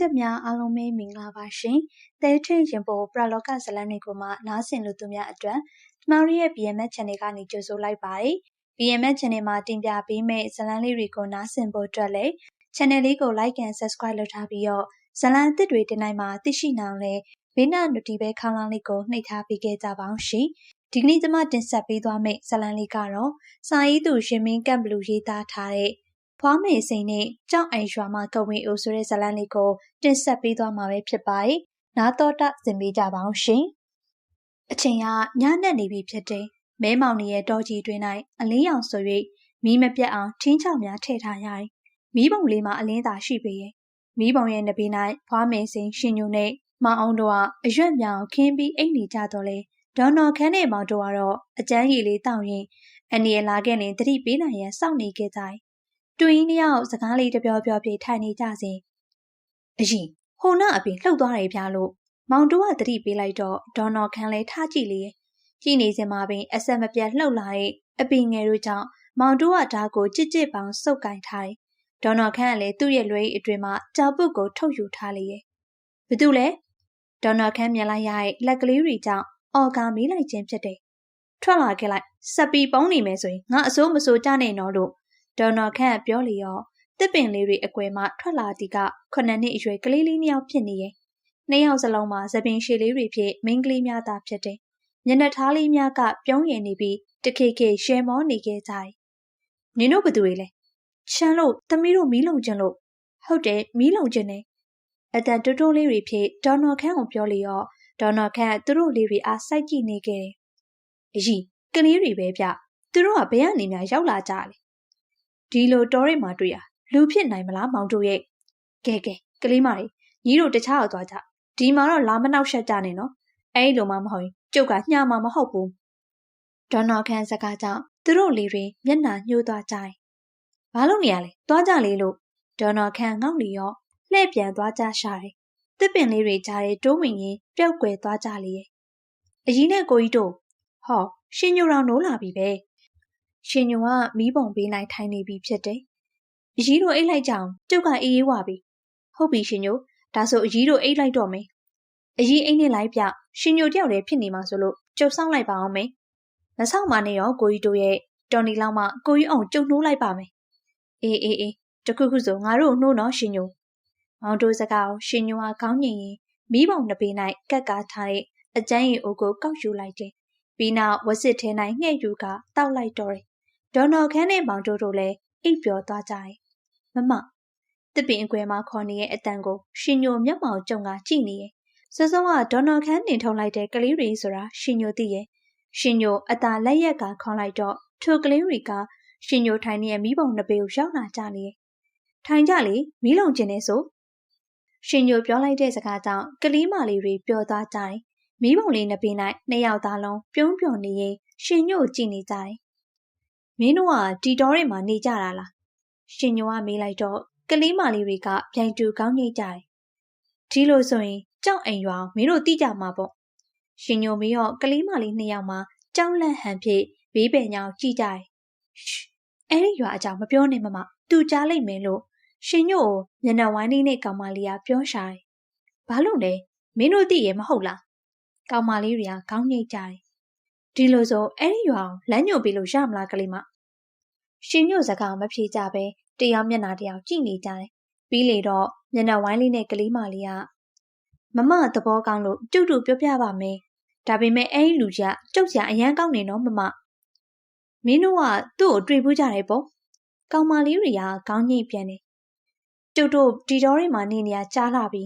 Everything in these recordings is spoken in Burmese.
သက်များအားလုံးပဲမင်္ဂလာပါရှင်။သဲထွင်ရင်ပေါ်ပရလောကဇလန်တွေကိုမှနားဆင်လို့သူများအတွက်ကျမတို့ရဲ့ BMS Channel ကနေကြိုဆိုလိုက်ပါတယ်။ BMS Channel မှာတင်ပြပေးမယ့်ဇလန်လေးတွေကိုနားဆင်ဖို့အတွက်လည်း Channel လေးကို Like and Subscribe လုပ်ထားပြီးတော့ဇလန်အသစ်တွေတင်နိုင်မှာသိရှိနိုင်အောင်လည်းဘေးနား Notification ခေါင်းလောင်းလေးကိုနှိပ်ထားပေးခဲ့ကြပါအောင်ရှင်။ဒီကနေ့ကျွန်မတင်ဆက်ပေးသွားမယ့်ဇလန်လေးကတော့စာရေးသူရှင်မင်းကပ်ဘလူရေးသားထားတဲ့ ဖွားမေစိန်နဲ့ကြောက်အိုင်ရွာမှာကဝင်းအိုဆိုတဲ့ဇာတ်လမ်းလေးကိုတင်ဆက်ပေးသွားမှာပဲဖြစ်ပါတယ်။နားတော်တာဆင်ပေးကြပါအောင်ရှင်။အချိန်ကညနေနေပြီဖြစ်တဲ့မဲမောင်နေရဲ့တောကြီးတွင်၌အလင်းရောင်ဆို၍မီးမပြတ်အောင်ချင်းချောင်များထည့်ထားရတယ်။မီးပုံလေးမှာအလင်းသာရှိပေရဲ့။မီးပုံရဲ့နဘေး၌ဖွားမေစိန်ရှင်ညိုနဲ့မောင်အောင်တို့ကအရွက်မြောင်ခင်းပြီးအိတ်နေကြတော့လေဒေါ်နော်ခန်းနဲ့မောင်တို့ကတော့အကျန်းရည်လေးတောင်းရင်အနေလာခဲ့ရင်တတိပေးနိုင်ရန်စောင့်နေခဲ့ကြတယ် တွင်းနှစ်ယောက်စကားလေးတပြောပြောပြေထိုင်နေကြစဉ်အရင်ဟိုနာအပြင်လှုပ်သွားတယ်ဗျာလို့မောင်တိုးကတတိပေးလိုက်တော့ဒေါ်နော်ခန်းလဲထားကြည့်လေကြည့်နေစင်မှာပင်အဆက်မပြတ်လှုပ်လာတဲ့အပင်ငယ်တို့ကြောင့်မောင်တိုးကဓာတ်ကိုကြစ်ကြစ်ပေါင်စုပ်ကင်ထားတယ်ဒေါ်နော်ခန်းကလည်းသူ့ရဲ့လွယ်အတွင်မှာကြောက်ပုတ်ကိုထုတ်ယူထားလေရဲ့ဘသူလဲဒေါ်နော်ခန်းမြင်လိုက်ရတဲ့လက်ကလေးတွေကြောင့်အော်ကာမေးလိုက်ခြင်းဖြစ်တယ်ထွက်လာခဲ့လိုက်စပီပုံးနေမယ်ဆိုရင်ငါအစိုးမစိုးကြနေတော့လို့ ဒေါ်နော်ခန့်ပြောလျော်တစ်ပင်လေးတွေအကွယ်မှထွက်လာသည်ကခုနှစ်နှစ်အရွယ်ကလေးလေးနှစ်ယောက်ဖြစ်နေရဲ့နှစ်ယောက်စလုံးမှာသပင်ရှည်လေးတွေဖြင့်မိန်းကလေးများသာဖြစ်တယ်မျက်နှာထားလေးများကပြုံးရည်နေပြီးတခေခေရှဲမောနေခဲ့ကြတယ်နင်တို့ဘသူတွေလဲချမ်းလို့သမီးတို့မီးလုံကျင်လို့ဟုတ်တယ်မီးလုံကျင်နေအတန်တိုးတိုးလေးတွေဖြင့်ဒေါ်နော်ခန့်ကိုပြောလျော်ဒေါ်နော်ခန့်သူတို့လေးတွေအားစိုက်ကြည့်နေခဲ့တယ်အကြီးကလေးတွေပဲဗျသူတို့ကဘယ်ကနေများရောက်လာကြလဲ ဒီလိုတောရိပ်မှာတွေ့ရလူဖြစ်နိုင်မလားမောင်တို့ရဲ့ကဲကဲကလေးမတွေညီတို့တခြားတော့သွားကြဒီမှာတော့လာမနောက်ရှက်ကြနေနော်အဲ့လိုမှမဟုတ်ရင်ကျုပ်ကညှမှာမဟုတ်ဘူးဒေါ်နော်ခန်းစကားကြောင့်သူတို့လေးတွေမျက်နှာညှိုးသွားကြတယ်ဘာလို့နေရလဲသွားကြလေလို့ဒေါ်နော်ခန်းငေါ့လီရောလှည့်ပြန်သွားကြရှာတယ်တစ်ပင်လေးတွေကြားထဲတိုးဝင်ရင်ပျောက်ကွယ်သွားကြလေရဲ့အကြီးနဲ့ကိုကြီးတို့ဟောရှင်ညိုတော်နိုးလာပြီပဲ ရှင်ညိုကမီးပုံပေးနိုင်ထိုင်နေပြီဖြစ်တယ်။အကြီးတို့အိတ်လိုက်ကြအောင်ကျုပ်ကအေးအေးဝါပြီ။ဟုတ်ပြီရှင်ညိုဒါဆိုအကြီးတို့အိတ်လိုက်တော့မယ်။အကြီးအိတ်နဲ့လိုက်ပြရှင်ညိုတယောက်တည်းဖြစ်နေမှာဆိုလို့ကျုပ်ဆောင်လိုက်ပါအောင်မယ်။မဆောင်မနဲ့ရောကိုကြီးတို့ရဲ့တော်နီလောက်မှကိုကြီးအောင်ကျုပ်နှိုးလိုက်ပါမယ်။အေးအေးအေးတခုခုဆိုငါတို့နှိုးတော့ရှင်ညို။မောင်တို့စကားကိုရှင်ညိုဟာခေါင်းငင်ရင်မီးပုံနှစ်ပေ၌ကက်ကားထားတဲ့အကျန်းရီအိုကိုကောက်ယူလိုက်တယ်။ပြီးနောက်ဝစစ်ထဲ၌ငှဲ့ယူကတောက်လိုက်တော့တယ် ဒေါ်နော်ခန်းနဲ့မောင်တို့တို့လည်းအိပ်ပျော်သွားကြတယ်။မမတစ်ပင်အကွယ်မှာခေါ်နေရဲ့အတန်ကိုရှင်ညိုမျက်မှောင်ကြုံကကြည့်နေရဲ့။စောစောကဒေါ်နော်ခန်းတင်ထုတ်လိုက်တဲ့ကလေးတွေဆိုတာရှင်ညိုသိရဲ့။ရှင်ညိုအသာလက်ရက်ကခေါ်လိုက်တော့ထိုကလေးတွေကရှင်ညိုထိုင်နေတဲ့မိဘုံနှစ်ပေကိုရောက်လာကြလေ။ထိုင်ကြလေမီးလုံးကျင်နေဆို။ရှင်ညိုပြောလိုက်တဲ့စကားကြောင့်ကလေးမလေးတွေပျော်သွားကြတယ်။မီးပုံလေးနှစ်ပေ၌နှစ်ယောက်သားလုံးပြုံးပျော်နေရင်ရှင်ညိုကြည့်နေကြတယ် မင်းတို့ကတီတော်တွေမှာနေကြတာလားရှင်ညိုကမေးလိုက်တော့ကလေးမလေးတွေကပြိုင်တူကောင်းနေကြတယ်ဒီလိုဆိုရင်ကြောက်အိမ်ရွာမင်းတို့တိကြမှာပေါ့ရှင်ညိုမေးတော့ကလေးမလေးနှစ်ယောက်မှာကြောက်လန့်ဟန်ဖြစ်ဘေးပင်ညောင်ကြည့်ကြတယ်အဲ့ဒီရွာအကြောင်းမပြောနဲ့မမသူကြားလိုက်မယ်လို့ရှင်ညို့ကိုမျက်နှာဝိုင်းလေးနဲ့ကောင်မလေးကပြောရှာတယ်ဘာလို့လဲမင်းတို့သိရဲ့မဟုတ်လားကောင်မလေးတွေကခေါင်းငိတ်ကြတယ် ဒီလိုဆိုအဲ့ဒီရွာကိုလမ်းညွှန်ပေးလို့ရမလားကလေးမရှင်ညို့စကားမဖြေကြပဲတယောက်မျက်နှာတယောက်ကြည့်နေကြတယ်ပြီးလေတော့မျက်နှာဝိုင်းလေးနဲ့ကလေးမလေးကမမသဘောကောင်းလို့ကျုပ်တို့ပြောပြပါမယ်ဒါပေမဲ့အဲ့ဒီလူကြီးကကျုပ်စရာအရန်ကောင်းနေတော့မမမင်းတို့ကသူ့ကိုတွေ့ဘူးကြတယ်ပေါ့ကောင်မလေးတွေကခေါင်းညိတ်ပြန်တယ်ကျုပ်တို့ဒီတော်တွေမှာနေနေရကြားလာပြီ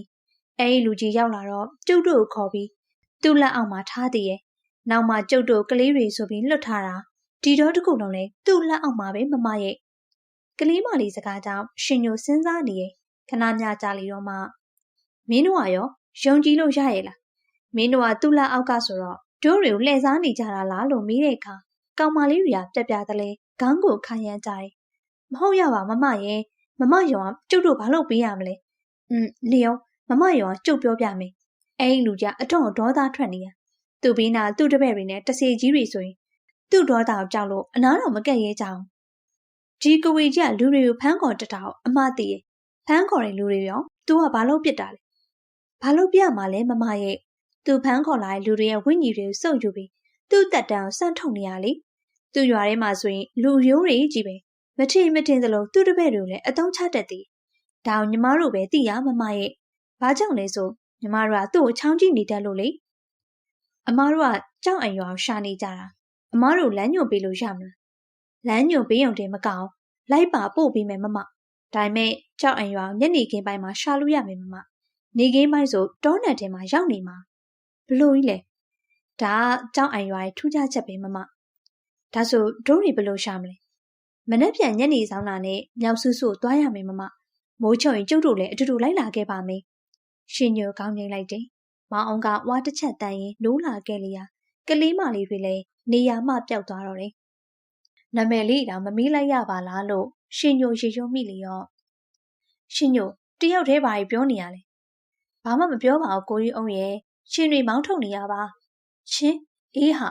အဲ့ဒီလူကြီးရောက်လာတော့ကျုပ်တို့ကိုခေါ်ပြီးသူ့လက်အောက်မှာထားတည်ရဲ့ နောက်မှကျုပ်တို့ကလေးတွေဆိုပြီးလွတ်ထားတာဒီတော့တခုလုံးလဲသူ့လက်အောက်မှာပဲမမရဲ့ကလေးမလေးစကားကြောင့်ရှင်ညိုစဉ်းစားနေရဲ့ခဏမြကြလီတော့မှမင်းတို့ကရောယုံကြည်လို့ရရဲ့လားမင်းတို့ကသူ့လက်အောက်ကဆိုတော့ဒိုးတွေကိုလှည့်စားနေကြတာလားလို့မေးတဲ့အခါကောင်မလေးတွေကပြက်ပြသလဲခေါင်းကိုခံရမ်းကြတယ်မဟုတ်ရပါမမရဲ့မမယုံကကျုပ်တို့ဘာလို့ပေးရမလဲอืมလျောမမယုံကကျုပ်ပြောပြမယ်အဲ့ဒီလူကြီးအတော့ဒေါသထွက်နေရ သူ့ဘေးနာသူ့တပည့်တွေနဲ့တစေကြီးတွေဆိုရင်သူ့ဒေါသကိုကြောက်လို့အနားတော်မကက်ရဲကြအောင်ဒီကဝေကြီးကလူတွေကိုဖမ်းခေါ်တတာကိုအမသိရဲ့ဖမ်းခေါ်တဲ့လူတွေရော။ तू ကဘာလို့ပြစ်တာလဲ။ဘာလို့ပြရမှာလဲမမရဲ့။ तू ဖမ်းခေါ်လာတဲ့လူတွေရဲ့ဝိညာဉ်တွေကိုစုပ်ယူပြီးသူ့တက်တန်းကိုစမ်းထုတ်နေရလေ။သူ့ရွာထဲမှာဆိုရင်လူရိုးတွေကြီးပဲ။မထင်မထင်သလိုသူ့တပည့်တွေကိုလည်းအတုံးချတတ်သည်။ဒါအောင်ညီမတို့ပဲသိရမမရဲ့။ဘာကြောင့်လဲဆိုညီမတို့ကသူ့ကိုချောင်းကြည့်နေတတ်လို့လေ။ အမတို့ကကြောက်အံရွာကိုရှာနေကြတာ။အမတို့လမ်းညွှန်ပေးလို့ရမလား။လမ်းညွှန်ပေးုံတင်မကအောင်လိုက်ပါပို့ပေးမယ်မမ။ဒါပေမဲ့ကြောက်အံရွာညနေခင်းပိုင်းမှာရှာလို့ရမယ်မမ။နေခင်းပိုင်းဆိုတောနံထဲမှာရောက်နေမှာ။ဘလို့ကြီးလဲ။ဒါကကြောက်အံရွာရဲ့ထူးခြားချက်ပဲမမ။ဒါဆိုဒိုးတွေဘလို့ရှာမလဲ။မနေ့ပြန်ညနေဆောင်တာနဲ့မြောက်ဆူဆူသွားရမယ်မမ။မိုးချုံရင်ကျုပ်တို့လည်းအတူတူလိုက်လာခဲ့ပါမယ်။ရှင်ညိုကောင်းငိမ့်လိုက်တယ်။ မောင်အောင်ကဝါတစ်ချက်တန်းရင်နိုးလာခဲ့လျာကလေးမလေးတွေလည်းနေရာမှပျောက်သွားတော့တယ်။နမည်လေးတောင်မမီးလိုက်ရပါလားလို့ရှင်ညိုရေရုံမိလျော့ရှင်ညိုတယောက်တည်းဘာကြီးပြောနေရလဲ။ဘာမှမပြောပါဘူးကိုကြီးအောင်ရဲ့ရှင်တွေမောင်းထုတ်နေရပါ။ရှင်အေးဟာ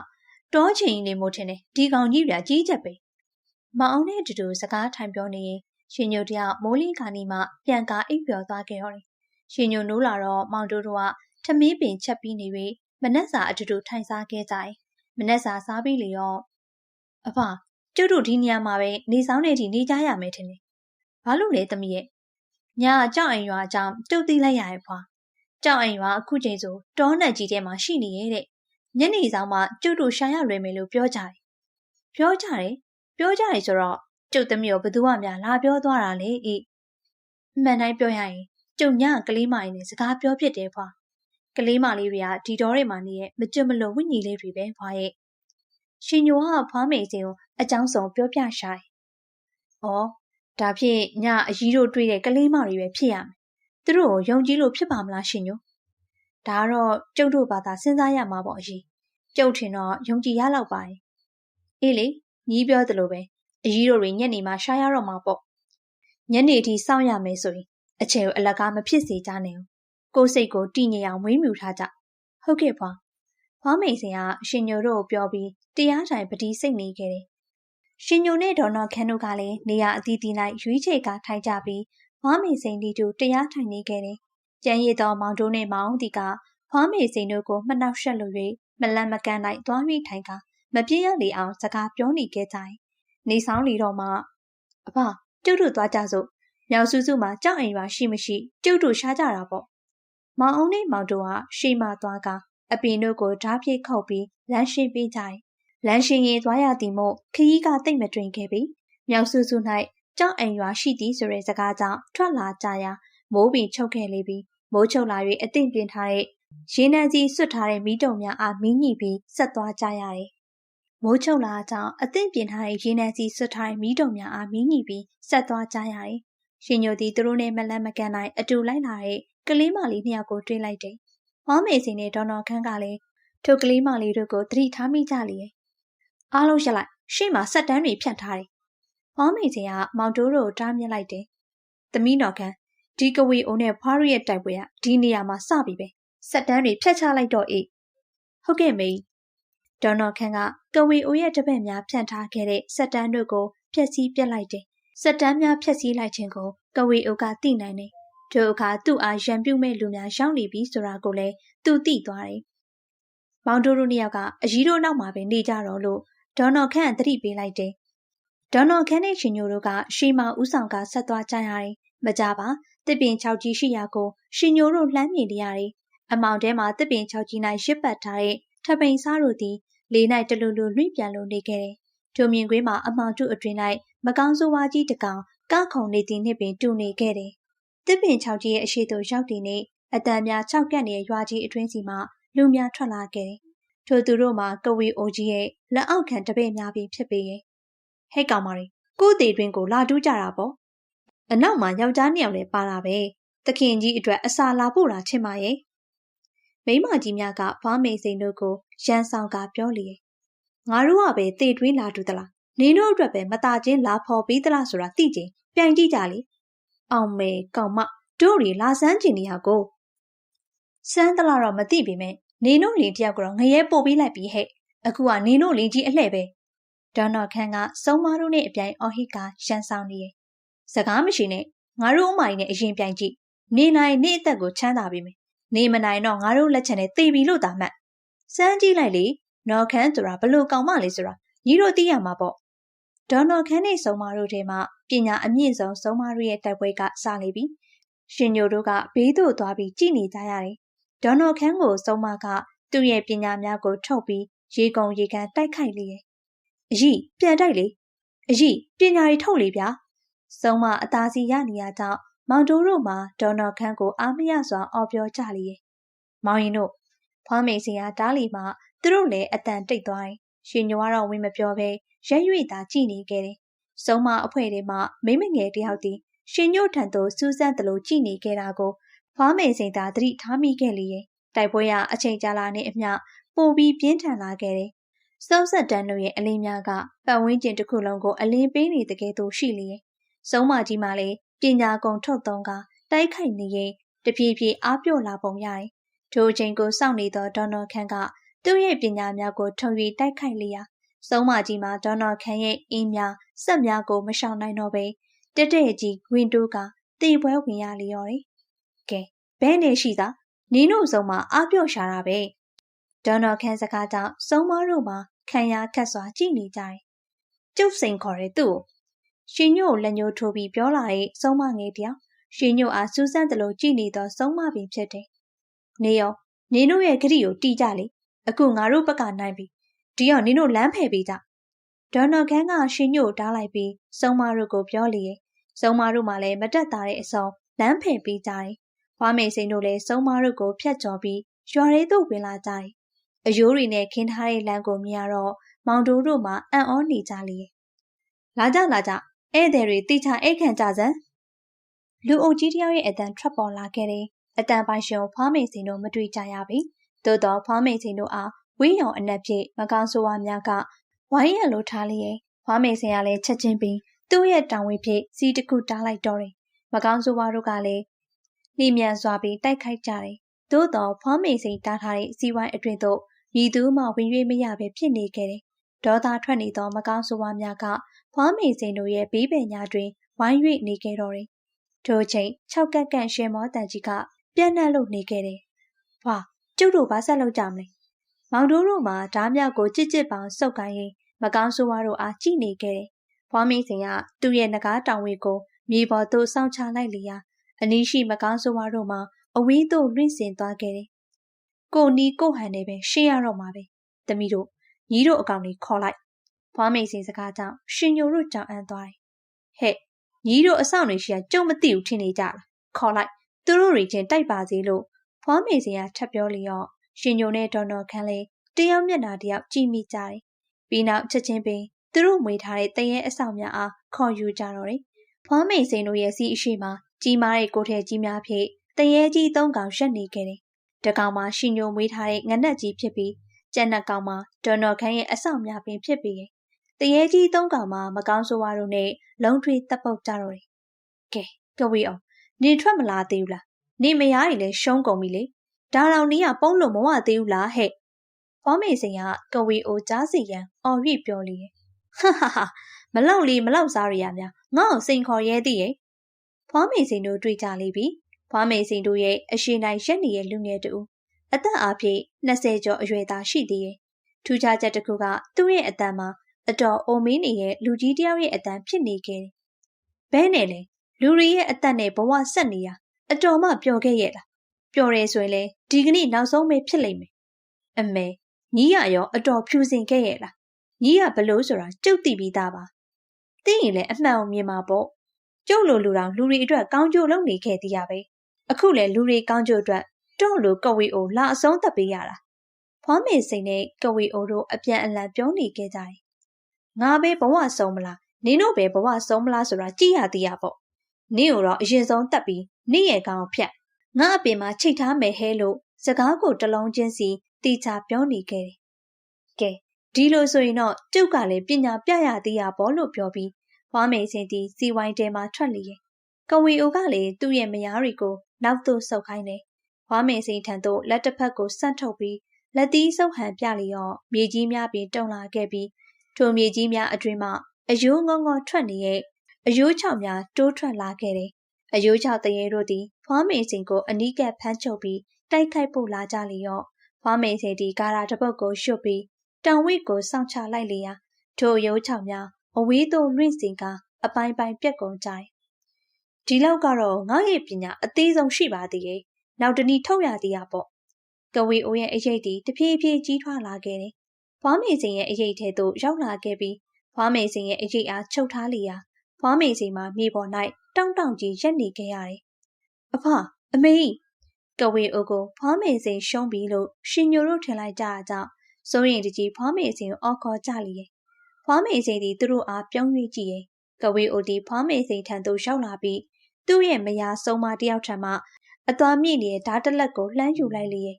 တောချင်နေမို့ထင်တယ်ဒီကောင်ကြီးပြကြီးချက်ပဲ။မောင်အောင်နဲ့အတူတူစကားထိုင်ပြောနေရင်ရှင်ညိုတယောက်မိုးလင်းခါနီမှပြန်ကာအိပ်ပျော်သွားခဲ့ရောတယ်။ရှင်ညိုနိုးလာတော့မောင်တို့တို့က ထမင်းပင်ချက်ပြီးနေပြီးမနက်စာအတူတူထိုင်စားခဲ့ကြတယ်။မနက်စာစားပြီးလေရောအဖကျုပ်တို့ဒီနေရာမှာပဲနေဆောင်နေထိနေကြရမယ်ထင်တယ်။ဘာလို့လဲသမီးရဲ့။ညာကြောက်အိမ်ရွာအကြောင်းတုတ်သိလိုက်ရရဲ့ဖွာ။ကြောက်အိမ်ရွာအခုချိန်ဆိုတောနက်ကြီးထဲမှာရှိနေရဲ့တဲ့။ညနေဆောင်မှကျုပ်တို့ရှာရလွယ်မယ်လို့ပြောကြတယ်။ပြောကြတယ်။ပြောကြတယ်ဆိုတော့ကျုပ်သမီးကိုဘသူမှများလာပြောသွားတာလေဤ။မှန်တိုင်းပြောရရင်ကျုံညကလေးမကြီးနဲ့စကားပြောဖြစ်တယ်ဖွာ။ ကလေးမလေးတွေကဒီတော်တွေမှာနေရဲ့မကြွမလို့ဝိညာဉ်လေးတွေပဲဖွာရဲ့။ရှင်ညိုကဖွားမေစင်ကိုအကြောင်းစုံပြောပြရှာတယ်။ဩဒါဖြင့်ညအကြီးတို့တွေ့တဲ့ကလေးမတွေပဲဖြစ်ရမယ်။သူတို့ကိုယုံကြည်လို့ဖြစ်ပါမလားရှင်ညို။ဒါကတော့ကျုပ်တို့ဘာသာစဉ်းစားရမှာပေါ့အကြီး။ကျုပ်ထင်တော့ယုံကြည်ရလောက်ပါရဲ့။အေးလေညီးပြောသလိုပဲအကြီးတို့တွေညနေမှရှားရတော့မှာပေါ့။ညနေထိစောင့်ရမယ်ဆိုရင်အချေကိုအလကားမဖြစ်စေကြနဲ့ဦး။ ကိုယ်စိတ်ကိုတည်ငြိမ်အောင်ဝင်းမြူထားကြ။ဟုတ်ကဲ့ဖွာ။ဖွားမိန်စင်ကရှင်ညိုတို့ကိုပြောပြီးတရားထိုင်ပတိစိတ်နေခဲ့တယ်။ရှင်ညိုနဲ့ဒေါ်နော်ခန်းတို့ကလည်းနေရာအသီးသီး၌ရွေးချယ်ကထိုင်ကြပြီးဖွားမိန်စိန်ဒီတို့တရားထိုင်နေခဲ့တယ်။ကျန်ရည်တော်မောင်တို့နဲ့မောင်ဒီကဖွားမိန်စိန်တို့ကိုမနှောက်ယှက်လို့၍မလန့်မကန့်၌သွားပြီးထိုင်ကမပြေးရလေအောင်စကားပြောနေခဲ့ကြတယ်။နေဆောင်လီတော့မှအဖကျုပ်တို့သွားကြစို့မြောက်စုစုမှာကြောက်အိမ်ရွာရှိမရှိကျုပ်တို့ရှားကြတာပေါ့။ မောင်အောင်နဲ့မောင်တို့ကရှေ့မှသွားကအပင်တို့ကိုဓားပြေခုတ်ပြီးလမ်းရှင်းပေးကြတယ်။လမ်းရှင်းရင်သွားရသည်မို့ခရီးကတိတ်မတွင်ခဲ့ပြီ။မြောက်စုစု၌ကြောက်အိမ်ရွာရှိသည်ဆိုတဲ့စကားကြောင့်ထွက်လာကြရာမိုးပင်ချုပ်ခဲ့လေပြီးမိုးချုပ်လာ၍အသင့်ပြင်ထားတဲ့ရေနံကြီးဆွတ်ထားတဲ့မီးတုံများအားမီးညှိပြီးဆက်သွားကြရတယ်။မိုးချုပ်လာကြောင့်အသင့်ပြင်ထားတဲ့ရေနံကြီးဆွတ်ထားတဲ့မီးတုံများအားမီးညှိပြီးဆက်သွားကြရတယ်။ရှင်ညိုသည်သူတို့နဲ့မလန့်မကန်နိုင်အတူလိုက်လာတဲ့ ကလေးမလေးနှစ်ယောက်ကိုတွေ့လိုက်တယ်။ဟောမေစင်နဲ့ဒေါ်နော်ခန်းကလည်းထိုကလေးမလေးတို့ကိုသတိထားမိကြလေ။အားလုံးရက်လိုက်ရှေ့မှာဆက်တန်းတွေဖြတ်ထားတယ်။ဟောမေစင်ကမောင်တိုးတို့ကိုတားမြစ်လိုက်တယ်။သမီးတော်ခန်းဒီကဝေအိုနဲ့ဖွားရရဲ့တိုက်ပွဲကဒီနေရာမှာစပြီပဲ။ဆက်တန်းတွေဖြတ်ချလိုက်တော့အေး။ဟုတ်ကဲ့မေ။ဒေါ်နော်ခန်းကကဝေအိုရဲ့တပည့်များဖြန့်ထားခဲ့တဲ့ဆက်တန်းတို့ကိုဖျက်ဆီးပြစ်လိုက်တယ်။ဆက်တန်းများဖျက်ဆီးလိုက်ခြင်းကိုကဝေအိုကသိနိုင်တယ်။ ထိုအခါသူ့အားရံပြုတ်မဲ့လူများရောက်နေပြီဆိုတာကိုလည်းသူသိသွားတယ်။မောင်တို့တို့နှစ်ယောက်ကအကြီးတို့နောက်မှာပဲနေကြတော့လို့ဒေါ်နော်ခန့်သတိပေးလိုက်တယ်။ဒေါ်နော်ခန့်နဲ့ရှင်ညိုတို့ကရှေးမဦးဆောင်ကဆက်သွားကြရတယ်။မကြပါတစ်ပင်ချောက်ကြီးရှိရာကိုရှင်ညိုတို့လှမ်းမြင်နေရတယ်။အမောင်ထဲမှာတစ်ပင်ချောက်ကြီး၌ရစ်ပတ်ထားတဲ့ထပိန်စားတို့သည်လေး၌တလူလူလွင့်ပြန်လို့နေခဲ့တယ်။ထိုမြင်ကွင်းမှာအမောင်တို့အတွင်၌မကောင်းဆိုးဝါးကြီးတကောင်ကခုံနေသည်နှင့်ပင်တူနေခဲ့တယ်။ တစ်ပင်ချောက်ကြီးရဲ့အရှိသို့ရောက်တည်နေအတန်များခြောက်ကပ်နေတဲ့ရွာကြီးအတွင်းစီမှလူများထွက်လာခဲ့တယ်။ထိုသူတို့မှာကဝေအိုကြီးရဲ့လက်အောက်ခံတပည့်များပြီးဖြစ်ပေရဲ့။ဟဲ့ကောင်မလေးကိုယ်သေးတွင်ကိုလာတူးကြတာပေါ့။အနောက်မှာယောက်ျားနှစ်ယောက်လည်းပါလာပဲ။သခင်ကြီးအတွက်အစာလာပို့တာချင်ပါရဲ့။မိမကြီးများကဖွားမေစိန်တို့ကိုရန်ဆောင်ကပြောလေ။ငါတို့ကပဲတေတွင်းလာတူသလား။နင်းတို့အတွက်ပဲမตาချင်းလာဖော်ပေးသလားဆိုတာသိချင်းပြန်ကြည့်ကြလေ။ အောင်မေကောင်မတို့ရီလာစမ်းကျင်နေရကိုစမ်းသလားတော့မသိပေမဲ့နေတို့လင်တယောက်ကတော့ငရဲပို့ပေးလိုက်ပြီဟဲ့အခုကနေတို့လင်ကြီးအလှဲ့ပဲဒေါနော်ခန်းကစုံမတို့နဲ့အပြိုင်အော်ဟစ်ကရှန်ဆောင်နေရယ်စကားမရှိနဲ့ငါတို့အမကြီးနဲ့အရင်ပြိုင်ကြည့်နေနိုင်နေအသက်ကိုချမ်းသာပေးမယ်နေမနိုင်တော့ငါတို့လက်ချက်နဲ့သေပြီလို့သာမှတ်စမ်းကြည့်လိုက်လေနော်ခမ်းဆိုတာဘလို့ကောင်းမလဲဆိုတာညီတို့သိရမှာပေါ့ဒေါ်နော်ခမ်းနဲ့စုံမတို့ထဲမှာ ပညာအမြင့်ဆုံးစုံမတို့ရဲ့တိုက်ပွဲကစနေပြီရှင်ညိုတို့ကဘေးသို့သွားပြီးကြည်နေကြရတယ်ဒေါ်နော်ခမ်းကိုစုံမကသူ့ရဲ့ပညာများကိုထုတ်ပြီးရေကုန်ရေကန်တိုက်ခိုက်လေရဲ့အကြီးပြန်တိုက်လေအကြီးပညာရီထုတ်လေဗျာစုံမအသာစီရနေရကြောင်းမောင်တိုးတို့မှာဒေါ်နော်ခမ်းကိုအားမရစွာအော်ပြောကြလေရဲ့မောင်ရင်တို့ဖွားမေစင်ကတားလီမှာသူတို့လည်းအတန်တိတ်သွားတယ်ရှင်ညိုကတော့ဝင်မပြောဘဲရဲရွေ့သာကြည်နေခဲ့တယ် စုံမအဖွဲထဲမှာမိမငယ်တယောက်တည်းရှင်ညို့ထံသို့စူးစမ်းသလိုကြည်နေခဲ့တာကိုဖွားမေစင်သာသတိထားမိခဲ့လေရဲ့တိုက်ပွဲကအချိန်ကြာလာနဲ့အမျှပိုပြီးပြင်းထန်လာခဲ့တယ်။စောဆက်တန်းတို့ရဲ့အလင်းများကပတ်ဝန်းကျင်တစ်ခုလုံးကိုအလင်းပေးနေတဲ့ကဲ့သို့ရှိလျက်စုံမကြီးမှလည်းပညာကုန်ထုတ်သုံးကတိုက်ခိုက်နေရင်တပြေးပြေးအားပြော့လာပုံရတယ်။ထိုအချိန်ကိုစောင့်နေသောဒေါ်နော်ခန့်ကသူ့ရဲ့ပညာများကိုထုံ၍တိုက်ခိုက်လျာ စုံမကြီးမှာဒေါ်နော်ခန့်ရဲ့အင်းများစက်များကိုမရှောင်နိုင်တော့ပဲတက်တဲ့ကြီးဝင်းတိုးကတေပွဲဝင်ရလျော်တယ်။ကဲဘဲနေရှိသာနင်းတို့ဆုံးမှာအားပြော့ရှာတာပဲဒေါ်နော်ခန်းစကားကြောင့်စုံမတို့မှာခံရခက်စွာကြည်နေကြတယ်ကျုပ်စိန်ခေါ်တဲ့သူ့ကိုရှင်ညို့လက်ညှိုးထိုးပြီးပြောလာတဲ့စုံမငယ်တယောက်ရှင်ညို့အားစူးစမ်းသလိုကြည်နေသောစုံမပင်ဖြစ်တယ်နေရောနင်းတို့ရဲ့ဂရိကိုတီးကြလေအခုငါတို့ဘက်ကနိုင်ပြီ ဒီတော့နင်းတို့လမ်းဖယ်ပေးကြဒေါ်နော်ခန်းကရှင်ညို့တားလိုက်ပြီးစုံမတို့ကိုပြောလေရဲ့စုံမတို့မှလည်းမတက်တာတဲ့အစုံလမ်းဖယ်ပေးကြတယ်။ဖွားမေစိန်တို့လည်းစုံမတို့ကိုဖျက်ကျော်ပြီးရွာရဲသို့ဝင်လာကြတယ်။အယိုးတွေနဲ့ခင်းထားတဲ့လမ်းကိုမြင်ရတော့မောင်တိုးတို့မှအံ့ဩနေကြလေ။လာကြလာကြဧည့်သည်တွေတိချအိတ်ခံကြစမ်း။လူအုပ်ကြီးတယောက်ရဲ့အတန်ထွက်ပေါ်လာခဲ့တယ်။အတန်ပိုင်ရှင်ဖွားမေစိန်တို့မတွေ့ကြရပြီ။သို့တော့ဖွားမေစိန်တို့အား ဝင်းရောင်အနက်ဖြင့်မကောင်းဆိုးဝါးများကဝိုင်းရလိုထားလျက်ဖွားမေစိန်ကလည်းချက်ချင်းပြီးသူ့ရဲ့တောင်ဝင်းဖြင့်စီးတစ်ခုတားလိုက်တော့တယ်။မကောင်းဆိုးဝါးတို့ကလည်းနှိမြန်စွာပြီးတိုက်ခိုက်ကြတယ်။သို့တော့ဖွားမေစိန်တားထားတဲ့စီဝိုင်းအတွင်သို့ရည်သူမှဝင်၍မရပဲဖြစ်နေခဲ့တယ်။ဒေါသထွက်နေသောမကောင်းဆိုးဝါးများကဖွားမေစိန်တို့ရဲ့ဘေးပင်ညာတွင်ဝိုင်း၍နေခဲ့တော့တယ်။ထိုချိန်၆ကက်ကန့်ရှယ်မောတန်ကြီးကပြန့်နှံ့လို့နေခဲ့တယ်။ဖွာကျုပ်တို့ဘာဆက်လုပ်ကြမလဲ။ မောင်တို့တို့မှာဓားမြောက်ကိုကြစ်ကြစ်ပေါင်စုပ်ကိုင်းရင်မကောင်းဆိုးဝါးတို့အားကြည့်နေခဲ့တယ်။ဖွားမေစိန်ကသူ့ရဲ့ငကားတောင်ဝေကိုမြေပေါ်သို့စောင့်ချလိုက်လျာအနီးရှိမကောင်းဆိုးဝါးတို့မှအဝေးသို့လွင့်စင်သွားခဲ့တယ်။ကိုနီကိုဟန်နဲ့ပဲရှင်းရတော့မှာပဲ။သမီးတို့ညီတို့အကောင်လေးခေါ်လိုက်။ဖွားမိတ်စင်စကားကြောင့်ရှင်ညိုတို့ကြောင်အံ့သွားတယ်။ဟဲ့ညီတို့အဆောင်တွေရှိရကြုံမသိဘူးထင်နေကြလား။ခေါ်လိုက်။သူတို့တွေချင်းတိုက်ပါစေလို့ဖွားမိတ်စင်ကထပ်ပြောလျော့ ရှင်ညိုနဲ့ဒေါ်နော်ခန်းလေးတယောက်မျက်နှာတယောက်ကြည့်မိကြတယ်။ပြီးနောက်ချက်ချင်းပင်သူတို့မွေထားတဲ့တရဲအဆောင်များအားခေါ်ယူကြတော့တယ်။ဖွားမိတ်စင်တို့ရဲ့စီးအရှိမှာကြီးမားတဲ့ကိုထဲကြီးများဖြင့်တရေကြီးသုံးကောင်ရက်နေခဲ့တယ်။တကောင်မှာရှင်ညိုမွေးထားတဲ့ငနက်ကြီးဖြစ်ပြီးကျန်တဲ့ကောင်မှာဒေါ်နော်ခန်းရဲ့အဆောင်များပင်ဖြစ်ပြီးတရေကြီးသုံးကောင်မှာမကောင်းဆိုးဝါးတို့နဲ့လုံးထွေးတပ်ပုတ်ကြတော့တယ်။ကဲကဝေအောင်နေထွက်မလာသေးဘူးလား။နေမရရင်လည်းရှုံးကုန်ပြီလေ။ ဒါတော့နေကပုံးလို့မဝသေးဘူးလားဟဲ့။ဖွားမေစိန်ကကဝေအိုကြားစီရန်အော်၍ပြောလေ။ဟာဟာဟာမလောက်လေးမလောက်စားရရများငါ့ကိုစိန်ခေါ်ရဲသေးရဲ့ဖွားမေစိန်တို့တွေ့ကြလိမ့်ပြီ။ဖွားမေစိန်တို့ရဲ့အရှိနိုင်ရက်နေတဲ့လူငယ်တူအသက်အားဖြင့်20ကျော်အရွယ်သားရှိသေးတယ်။ထူးခြားချက်တစ်ခုကသူ့ရဲ့အတန်မှာအတော်အိုမင်းနေတဲ့လူကြီးတယောက်ရဲ့အတန်ဖြစ်နေခဲ့တယ်။ဘဲနဲ့လေလူတွေရဲ့အသက်နဲ့ဘဝဆက်နေရအတော်မှပျော်ခဲ့ရဲ့လား။ ပျော်တယ်ဆိုရင်လေဒီကနေ့နောက်ဆုံးပဲဖြစ်လိမ့်မယ်။အမေညီရရောအတော်ဖြူစင်ခဲ့ရဲ့လား။ညီရဘလို့ဆိုတာကြုတ်တိပြီးသားပါ။သိရင်လည်းအမှန်အောင်မြင်မှာပေါ့ကျုပ်လိုလူတော်လူတွေအတွက်ကောင်းကျိုးလုပ်နေခဲ့သေးရပဲအခုလည်းလူတွေကောင်းကျိုးအတွက်တော့လိုကဝေအိုလာအဆုံးသက်ပေးရတာဖွားမေစိန်နဲ့ကဝေအိုတို့အပြန်အလှန်ပြောနေခဲ့ကြတယ်ငါပဲဘဝဆုံးမလားနင်းတို့ပဲဘဝဆုံးမလားဆိုတာကြည့်ရသေးရပေါ့နင်းကိုတော့အရင်ဆုံးတက်ပြီးနင့်ရဲ့ကောင်ဖြတ် ငါအပင်မှာချိတ်ထားမယ်ဟဲလို့စကားကိုတလုံးချင်းစီတီချပြောနေခဲ့တယ်ကဲဒီလိုဆိုရင်တော့ကျုပ်ကလည်းပညာပြရသေးရပေါ့လို့ပြောပြီးဝါမေစင်တီစီဝိုင်းတဲမှာထွက်လေရဲ့ကဝီအိုကလည်းသူ့ရဲ့မယားတွေကိုနောက်သို့ဆုပ်ခိုင်းတယ်ဝါမေစင်ထံသို့လက်တစ်ဖက်ကိုဆန့်ထုတ်ပြီးလက်သီးဆုပ်ဟန်ပြလျော့မြေကြီးများပင်တုံလာခဲ့ပြီးထိုမြေကြီးများအတွင်မှအယိုးငုံငုံထွက်နေရဲ့အယိုးချောက်များတိုးထွက်လာခဲ့တယ် အယိုးချတရေတို့သည်ဖွားမေစင်ကိုအနီးကပ်ဖမ်းချုပ်ပြီးတိုက်ခိုက်ဖို့လာကြလျော့ဖွားမေစင်သည်ကာရာတစ်ပုတ်ကိုရှုပ်ပြီးတောင်ဝိတ်ကိုစောင့်ချလိုက်လျာထိုအယိုးချများအဝေးသို့လွင့်စင်ကအပိုင်းပိုင်းပြက်ကုန်ကြတယ်ဒီလောက်ကတော့ငါ့ရဲ့ပညာအသေးဆုံးရှိပါသေးရဲ့နောက်တနည်းထုတ်ရသေးရပေါ့ကဝေအိုရဲ့အရေးတီတဖြည်းဖြည်းကြီးထွားလာခဲ့တယ်ဖွားမေစင်ရဲ့အရေးထဲသို့ရောက်လာခဲ့ပြီးဖွားမေစင်ရဲ့အရေးအားချုပ်ထားလျာဖွားမေစင်မှာမြေပေါ်၌ တောင့်တောင့်ကြီးရက်နေခဲ့ရတယ်။အဖအမေကဝေအိုကိုဖွားမေစင်ရှုံးပြီလို့ရှင်ညိုတို့ထင်လိုက်ကြတာကြောင့်စိုးရင်တကြီးဖွားမေစင်ကိုအော်ခေါ်ကြလျက်ဖွားမေစင်သည်သူတို့အားပြုံး၍ကြည့်ရင်ကဝေအိုသည်ဖွားမေစင်ထံသို့ရောက်လာပြီးသူ့ရဲ့မယားဆုံးမတယောက်ထံမှအသွားမြင့်နေတဲ့ဓာတ်တလက်ကိုလှမ်းယူလိုက်လျက်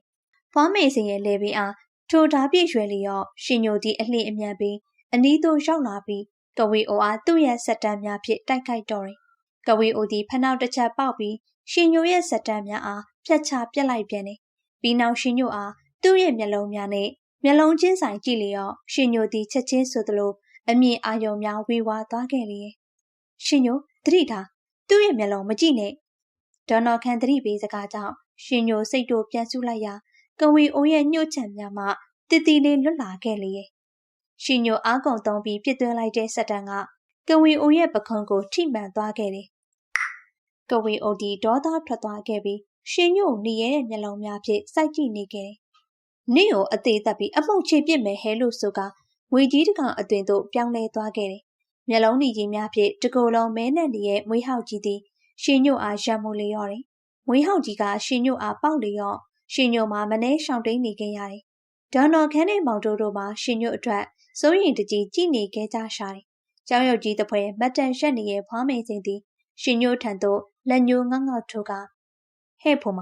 ဖွားမေစင်ရဲ့လေပင်အားထိုဓာပြည့်ရွယ်လျော့ရှင်ညိုသည်အလင်းအမြန်ပြီးအနီးသို့ရောက်လာပြီးကဝေအိုအားသူ့ရဲ့စက်တမ်းများဖြင့်တိုက်ခိုက်တော့တယ်။ ကဝေအိုသည်ဖနှောက်တစ်ချက်ပေါက်ပြီးရှင်ညိုရဲ့စက်တမ်းများအားဖြတ်ချပြက်လိုက်ပြန်တယ်။ပြီးနောက်ရှင်ညိုအားသူ့ရဲ့မျက်လုံးများနဲ့မျက်လုံးချင်းဆိုင်ကြည့်လျော့ရှင်ညိုသည်ချက်ချင်းဆိုသလိုအမြင်အာရုံများဝေဝါသွားခဲ့လေ။ရှင်ညိုသတိထားသူ့ရဲ့မျက်လုံးမကြည့်နဲ့ဒေါ်နော်ခန်သတိပေးစကားကြောင့်ရှင်ညိုစိတ်တို့ပြန်ဆုလိုက်ရာကဝေအိုရဲ့ညှို့ချံများမှတည်တည်လေးလွတ်လာခဲ့လေ။ရှင်ညိုအားကုန်သုံးပြီးပြစ်သွင်းလိုက်တဲ့စက်တန်ကကဝေအိုရဲ့ပခုံးကိုထိမှန်သွားခဲ့တယ်။ ကဝေအိုဒီဒေါသထွက်သွားခဲ့ပြီးရှင်ညိုနေရတဲ့မျက်လုံးများဖြင့်စိုက်ကြည့်နေခဲ့တယ်။နင့်ကိုအသေးသက်ပြီးအမှုတ်ချေပစ်မယ်ဟဲလို့ဆိုကငွေကြီးတကောင်အသွင်သို့ပြောင်းလဲသွားခဲ့တယ်။မျက်လုံးကြီးများဖြင့်တကိုယ်လုံးမဲနံ့ရဲ့မွေးဟောက်ကြီးသည်ရှင်ညိုအားရံမိုးလျော့တယ်။မွေးဟောက်ကြီးကရှင်ညိုအားပေါက်လျော့ရှင်ညိုမှာမနှဲရှောင်တိန်နေခဲ့ရတယ်။ဒေါ်နော်ခန်းနဲ့မောင်တို့တို့မှာရှင်ညိုအတွက်စိုးရင်တကြီးကြည်နေခဲ့ကြရှာတယ်။ကျောင်းရုပ်ကြီးတစ်ဖွဲမတ်တန်ရက်နေရဲ့ဖွားမိန်စင်သည်ရှင်ညိုထံသို့ လက်ညိုငေါငေါထိုးကဟဲ့ဖိုးမ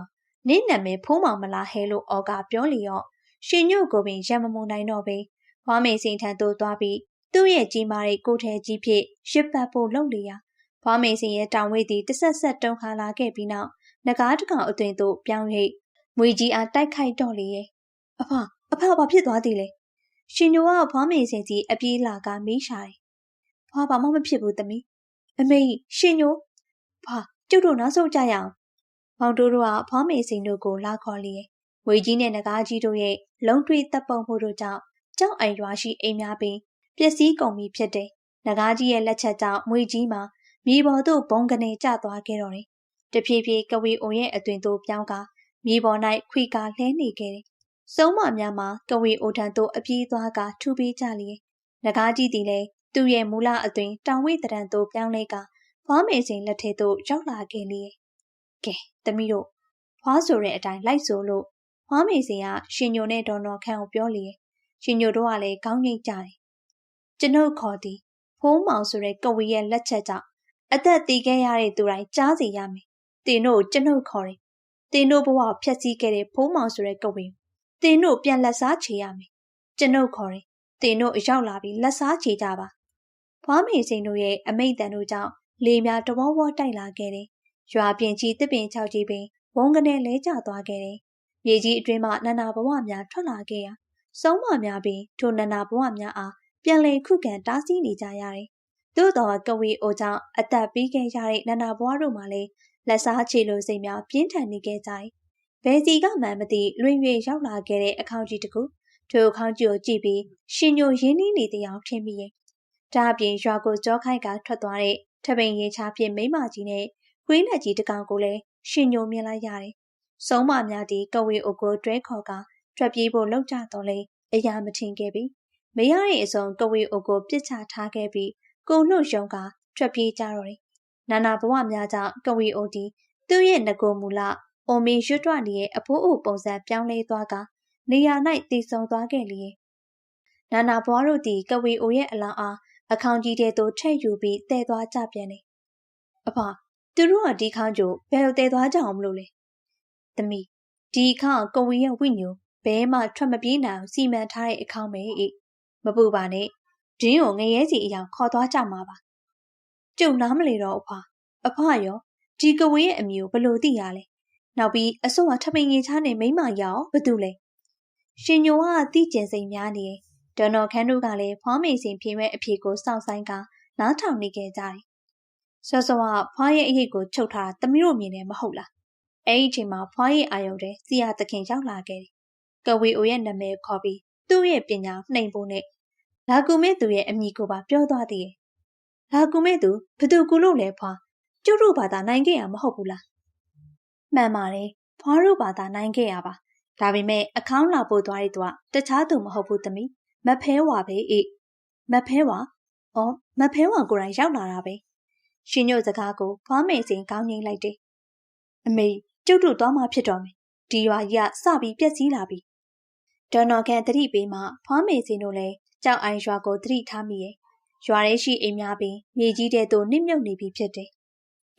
နင့်နာမည်ဖိုးမောင်မလားဟဲလို့အော်ကပြောလျော့ရှင်ညိုကိုပင်ရံမမုံနိုင်တော့ပဲဖွားမိန်စင်ထံသို့သွားပြီးသူ့ရဲ့ကြီးမားတဲ့ကိုထဲကြီးဖြင့်ရစ်ပတ်ဖို့လုပ်လျာဖွားမိန်စင်ရဲ့တောင်ဝေးသည်တဆက်ဆက်တုံခါလာခဲ့ပြီးနောက်ငကားတကောင်အသွင်သို့ပြောင်း၍မွေကြီးအားတိုက်ခိုက်တော့လေရဲ့အဖအဖဘာဖြစ်သွားသေးလဲရှင်ညိုကဖွားမေစင်စီအပြေးလာကမေးရှာတယ်ဖွားဘာမှမဖြစ်ဘူးသမီးအမေရှင်ညိုဖွာ ကျုပ်တို့နောက်ဆုံးကြရအောင်မောင်တို့တို့ကဖွားမေစင်တို့ကိုလာခေါ်လျက်ဝေကြီးနဲ့နဂါးကြီးတို့ရဲ့လုံတွေးတပ်ပုံမှုတို့ကြောင့်ကြောက်အိမ်ရွာရှိအိမ်များပင်ပျက်စီးကုန်ပြီဖြစ်တယ်။နဂါးကြီးရဲ့လက်ချက်ကြောင့်မွေကြီးမှာမြေပေါ်သို့ဘုံကနေကျသွားခဲ့တော့တယ်။တဖြည်းဖြည်းကဝေအိုရဲ့အသွင်သို့ပြောင်းကာမြေပေါ်၌ခွေကာလှဲနေခဲ့တယ်။စုံးမများမှာကဝေအိုထံသို့အပြေးသွားကထူပေးကြလျက်ငကားကြီးသည်လည်းသူ့ရဲ့မူလအသွင်တောင်ဝိတရံသို့ပြောင်းလဲက ဖွားမေစင်လက်ထဲသို့ရောက်လာခဲ့လျက်ကဲသမီးတို့ဖွားဆိုတဲ့အတိုင်းလိုက်ဆိုလို့ဖွားမေစင်ကရှင်ညိုနဲ့ဒေါ်နော်ခန့်ကိုပြောလျက်ရှင်ညိုတို့ကလည်းခေါင်းငိတ်ကြတယ်ကျွန်ုပ်ခေါ်သည်ဖိုးမောင်ဆိုတဲ့ကဝေရဲ့လက်ချက်ကြောင့်အသက်တည်ခဲ့ရတဲ့သူတိုင်းကြားစီရမယ်တင်တို့ကျွန်ုပ်ခေါ်တယ်တင်တို့ဘဝဖျက်ဆီးခဲ့တဲ့ဖိုးမောင်ဆိုတဲ့ကဝေတင်တို့ပြန်လက်စားချေရမယ်ကျွန်ုပ်ခေါ်တယ်တင်တို့အရောက်လာပြီးလက်စားချေကြပါဖွားမေစိန်တို့ရဲ့အမိတ်တန်တို့ကြောင့် လေများတဝေါဝေါတိုက်လာခဲ့တယ်ရွာပြင်ကြီးတစ်ပင်ချောက်ကြီးပင်ဝုန်းကနေလဲကျသွားခဲ့တယ်မြေကြီးအတွင်းမှနန္နာဘဝများထွက်လာခဲ့ရာစုံးမများပင်ထိုနန္နာဘဝများအားပြန်လည်ခုခံတားဆီးနေကြရတယ်သို့တော်ကဝေအိုကြောင့်အသက်ပေးခဲ့ရတဲ့နန္နာဘွားတို့မှလည်းလက်စားချေလိုစိတ်များပြင်းထန်နေခဲ့ကြတယ်။ဘယ်စီကမှမသိလွင်၍ရောက်လာခဲ့တဲ့အခေါင်ကြီးတကူထိုအခေါင်ကြီးကိုကြည့်ပြီးရှင်ညိုရင်းနှီးနေတဲ့အထင်မိရဲ့။ဒါအပြင်ရွာကိုကြောခိုက်ကထွက်သွားတဲ့ ထပိန်ရင်ချဖြင့်မိမကြီးနဲ့ခွေးလက်ကြီးတကောင်ကိုလည်းရှင်ညိုမြင်လိုက်ရတယ်။စုံးမများဒီကဝေအိုကိုတွဲခေါ်ကထွက်ပြေးဖို့လှုပ်ကြတော့လေအရာမထင်ခဲ့ပြီ။မရတဲ့အစုံကဝေအိုကိုပြစ်ချထားခဲ့ပြီးကိုနှုတ်ယုံကထွက်ပြေးကြတော့တယ်။နာနာဘဝများကြောင့်ကဝီအိုတီသူ့ရဲ့ငကိုမူလအိုမီရွတ်တွနေရဲ့အဖိုးအိုပုံစံပြောင်းလဲသွားကနေရာ၌တည်ဆုံသွားခဲ့လေ။နာနာဘွားတို့သည်ကဝီအိုရဲ့အလောင်းအား အခေါင်ကြီးတဲ့သို့ထည့်ယူပြီးတည်သွားကြပြန်တယ်။အဖသူတို့ကဒီခေါင်းကျိုးဘယ်လိုတည်သွားကြအောင်မလို့လဲ။သမီးဒီခေါင်းကဝီရဲ့ဝိညာဉ်ဘဲမှထွက်မပြေးနိုင်အောင်စီမံထားတဲ့အခေါင်းပဲ။မပူပါနဲ့ဒင်းကိုငရဲစီအယောင်ခေါ်သွားကြမှာပါကျုပ်နားမလေတော့အဖွာအဖွာရောဒီကဝေးရဲ့အမျိုးဘလို့သိရလဲနောက်ပြီးအစိုးရထပိန်ငေချားနဲ့မိမရောဘာတူလဲရှင်ညိုကတိကျင်စိမ်များနေ ဒေါ်နော်ခန်းတို့ကလည်းဖွားမေစင်ဖြေမဲ့အဖြေကိုစောင့်ဆိုင်ကနားထောင်နေခဲ့ကြတယ်စောစောကဖွားရဲ့အရေးကိုချုပ်ထားတာသမီးတို့မြင်တယ်မဟုတ်လားအဲ့ဒီအချိန်မှာဖွားရဲ့အာယုံတဲ့စီယာသခင်ရောက်လာခဲ့တယ်ကဝေအိုရဲ့နာမည်ခေါ်ပြီးသူ့ရဲ့ပညာနှိမ်ဖို့နဲ့လာကူမဲသူရဲ့အမိကိုပါပြောသွားသေးတယ်လာကူမဲသူဘသူကူလို့လဲဖွာကျုပ်တို့ဘာသာနိုင်ခဲ့ရမဟုတ်ဘူးလားမှန်ပါတယ်ဖွားတို့ဘာသာနိုင်ခဲ့ရပါဒါပေမဲ့အခေါင်းလာပို့သွားတဲ့သူကတခြားသူမဟုတ်ဘူးသမီး မဖဲဝါပဲအေးမဖဲဝါအော်မဖဲဝါကိုယ်တိုင်ရောက်လာတာပဲရှင်ညို့စကားကိုဖွားမေစင်ကောင်းငိမ့်လိုက်တယ်အမေကျုပ်တို့သွားမှဖြစ်တော်မယ်ဒီရွာကြီးကစပြီးပြက်စီးလာပြီဒေါ်နော်ကန်တတိပေးမှဖွားမေစင်တို့လည်းကြောက်အိုင်ရွာကိုတတိထားမိရဲ့ရွာထဲရှိအိမ်များပင်မြေကြီးတဲ့သို့နှိမ့်မြုပ်နေပြီဖြစ်တယ်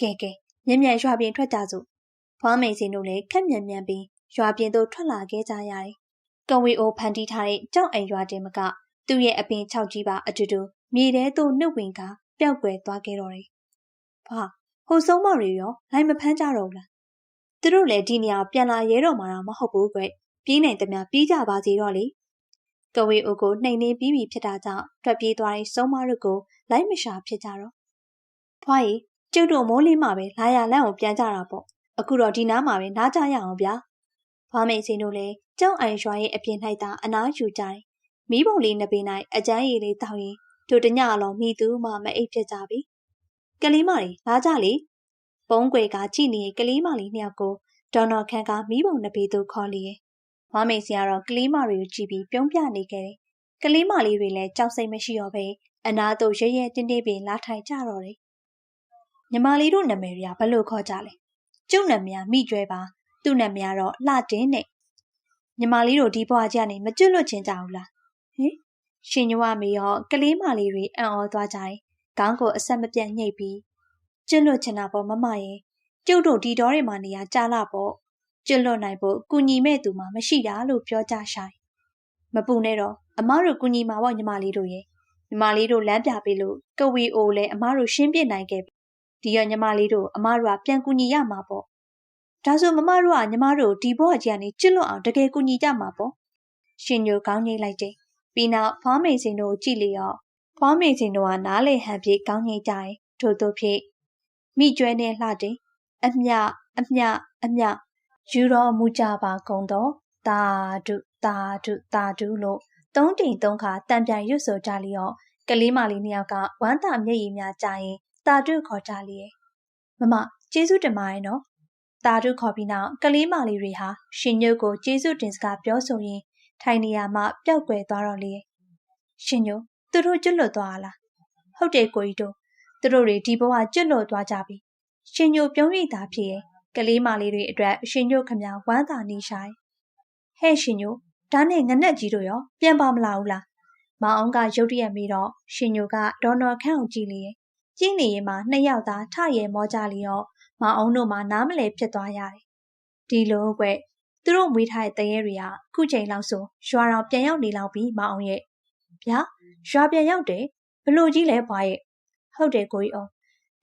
ကဲကဲမြ мян ရွာပြင်ထွက်ကြစို့ဖွားမေစင်တို့လည်းခက်မြန်မြန်ပြီးရွာပြင်သို့ထွက်လာခဲ့ကြရတယ်။ ကဝေအိုဖန်တီးထားတဲ့ကြောက်အိမ်ရွာတင်မက သူ့ရဲ့အပင်၆ကြီးပါအတူတူမြေထဲသို့နှုတ်ဝင်ကပျောက်ကွယ်သွားခဲ့တော့တယ်။ဘာဟိုဆုံးမတွေရောလိုက်မဖမ်းကြတော့ဘူးလား။သူတို့လည်းဒီနေရာပြန်လာရဲတော့မှာမဟုတ်ဘူးကွ။ပြေးနိုင်သမျှပြေးကြပါစေတော့လေ။ကဝေအိုကိုနှိမ်နှင်းပြီးပြီဖြစ်တာကြောင့်ထွက်ပြေးသွားတဲ့ဆုံးမတို့ကိုလိုက်မရှာဖြစ်ကြတော့။ဖွားရီကျုပ်တို့မိုးလေးမှပဲလာရလန့်ကိုပြန်ကြတာပေါ့။အခုတော့ဒီနားမှာပဲနားကြရအောင်ဗျာ။ ဘာမိန်စင်တို့လည်းကြောက်အိုင်ရွာရဲ့အပြင်၌သာအနားယူကြတယ်။မိဘုံလေးနှစ်ပင်၌အကျန်းရည်လေးတောက်ရင်တို့တညအလုံးမိသူမှမအိပ်ဖြစ်ကြပြီ။ကလေးမလေးလာကြလေ။ပုံးကွယ်ကကြည့်နေတဲ့ကလေးမလေးနှစ်ယောက်ကိုဒေါ်နော်ခန့်ကမိဘုံနှစ်ပေသို့ခေါ်လျက်ဘာမိန်စင်ကတော့ကလေးမတွေကိုကြည့်ပြီးပြုံးပြနေခဲ့တယ်။ကလေးမလေးတွေလည်းကြောက်စိတ်မရှိတော့ဘဲအနာတို့ရဲရဲတင်းတင်းပင်လာထိုင်ကြတော့တယ်။ညီမလေးတို့နာမည်တွေကဘယ်လိုခေါ်ကြလဲ။ကျုပ်နာမည်မိကျွဲပါ သူ့နာမည်ကတော့လှတင်းနဲ့ညီမလေးတို့ဒီဘွားကြီးကနေမကျွတ်လွတ်ချင်းကြဘူးလားဟင်ရှင်ညဝမေရောကလေးမလေးတွေအံ့ဩသွားကြတယ်ခေါင်းကိုအဆက်မပြတ်ညှိပ်ပြီးကျွတ်လွတ်ချင်တာပေါ့မမရဲ့ကျုပ်တို့ဒီတော်တွေမှာနေရကြာလာပေါ့ကျွတ်လွတ်နိုင်ဖို့ကုညီမဲ့သူမှမရှိတာလို့ပြောကြဆိုင်မပူနဲ့တော့အမတို့ကုညီမှာပေါ့ညီမလေးတို့ရဲ့ညီမလေးတို့လမ်းပြပေးလို့ကဝီအိုလည်းအမတို့ရှင်းပြနိုင်ခဲ့ဒီရညီမလေးတို့အမတို့ကပြန်ကူညီရမှာပေါ့ ဒါဆိုမမတို့ကညီမတို့ဒီဘဝကြီးကနေချစ်လွတ်အောင်တကယ်ကူညီကြမှာပေါ့ရှင်ညိုကောင်းငိမ့်လိုက်တယ်ပြီးနောက်ဖွားမိန်စင်တို့ကြည့်လျော့ဖွားမိန်စင်တို့ကနားလေဟန်ပြေကောင်းငိမ့်ကြတယ်ထို့သောဖြင့်မိကျွဲနဲ့လှတယ်အမြအမြအမြယူတော်မူကြပါကုန်တော့တာဒုတာဒုတာဒုလို့သုံးတိမ်သုံးခါတံပြန်ရွတ်ဆိုကြလျော့ကလေးမလေးနှစ်ယောက်ကဝမ်းသာမျက်ရည်များကြရင်တာဒုခေါ်ကြလျက်မမကျေးဇူးတင်ပါတယ်နော် တာတို့ခေါ်ပြီးနောက်ကလေးမလေးတွေဟာရှင်ညို့ကိုကျေးဇူးတင်စကားပြောဆိုရင်းထိုင်နေရမှပျောက်ကွယ်သွားတော့လေရှင်ညို့သူတို့ကျွတ်လွတ်သွားလားဟုတ်တယ်ကိုကြီးတို့သူတို့တွေဒီဘဝကျွတ်လွတ်သွားကြပြီရှင်ညို့ပြုံးရိပ်သာဖြစ်ရဲ့ကလေးမလေးတွေအတွက်ရှင်ညို့ခမဝမ်းသာနေဆိုင်ဟဲ့ရှင်ညို့ဒါနဲ့ငနက်ကြီးတို့ရောပြန်ပါမလာဘူးလားမောင်အောင်ကရုတ်တရက်မိတော့ရှင်ညိုကဒေါ်နော်ခန့်ကိုကြည့်လေကျင်းနေရင်မှနှစ်ယောက်သားထရဲမောကြလျော့ မောင်အောင်တို့မှနားမလည်ဖြစ်သွားရတယ်။ဒီလိုကွသူတို့မွေးထားတဲ့တရေတွေကခုချိန်လောက်ဆိုရွာတော်ပြန်ရောက်နေလောက်ပြီမောင်အောင်ရဲ့ဗျာရွာပြန်ရောက်တယ်ဘလို့ကြီးလဲဘွားရဲ့ဟုတ်တယ်ကိုကြီးအောင်